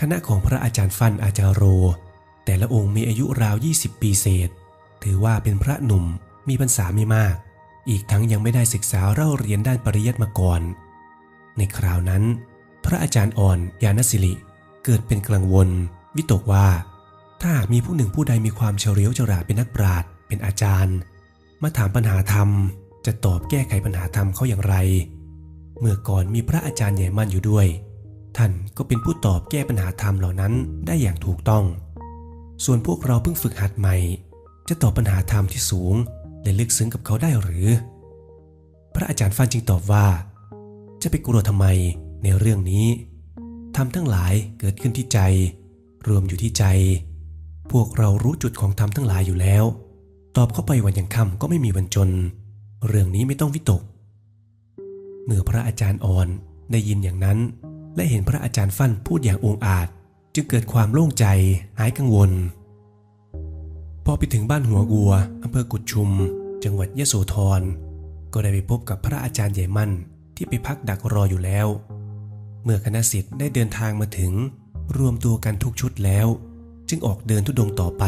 คณะของพระอาจารย์ฟันอาจารโร แต่ละองค์มีอายุราว 20 ปีเศษ ถือว่าเป็นพระหนุ่มมีพรรษาไม่มาก อีกทั้งยังไม่ได้ศึกษาเล่าเรียนด้านปริยัติมาก่อน ในคราวนั้น พระอาจารย์อ่อนยานสิริเกิดเป็นกังวล วิตกว่า ถ้าหากมีผู้หนึ่งผู้ใดมีความเฉลียวฉลาดเป็นนักปราชญ์เป็นอาจารย์ มาถามปัญหาธรรม จะตอบแก้ไขปัญหาธรรมเขาอย่างไร เมื่อก่อนมีพระอาจารย์ใหญ่มั่นอยู่ด้วย ท่านก็เป็นผู้ตอบแก้ปัญหาธรรมเหล่านั้นได้อย่างถูกต้อง ส่วนพวกเราเพิ่งฝึกหัดใหม่ จะตอบปัญหาธรรมที่สูง และลึกซึ้งกับเขาได้หรือ พระอาจารย์ฟันจึงตอบว่า จะไปกลัวทำไมในเรื่องนี้ธรรมทั้งหลายเกิดขึ้นที่ใจ รวมอยู่ที่ใจ พวกเรารู้จุดของธรรมทั้งหลายอยู่แล้ว ตอบเข้าไปวันยังค่ำก็ไม่มีวันจน เรื่องนี้ไม่ต้องวิตก เมื่อพระอาจารย์อ่อนได้ยินอย่างนั้น และเห็นพระอาจารย์ฟั่นพูดอย่างองอาจ จึงเกิดความโล่งใจหายกังวล พอไปถึงบ้านหัวกัวอำเภอกุดชุม จังหวัดยะโสธร ก็ได้ไปพบกับพระอาจารย์ใหญ่มั่นที่ไปพักดักรออยู่แล้ว เมื่อคณะสิทธิ์ได้เดินทางมาถึง รวมตัวกันทุกชุดแล้ว จึงออกเดินทุดงค์ต่อไป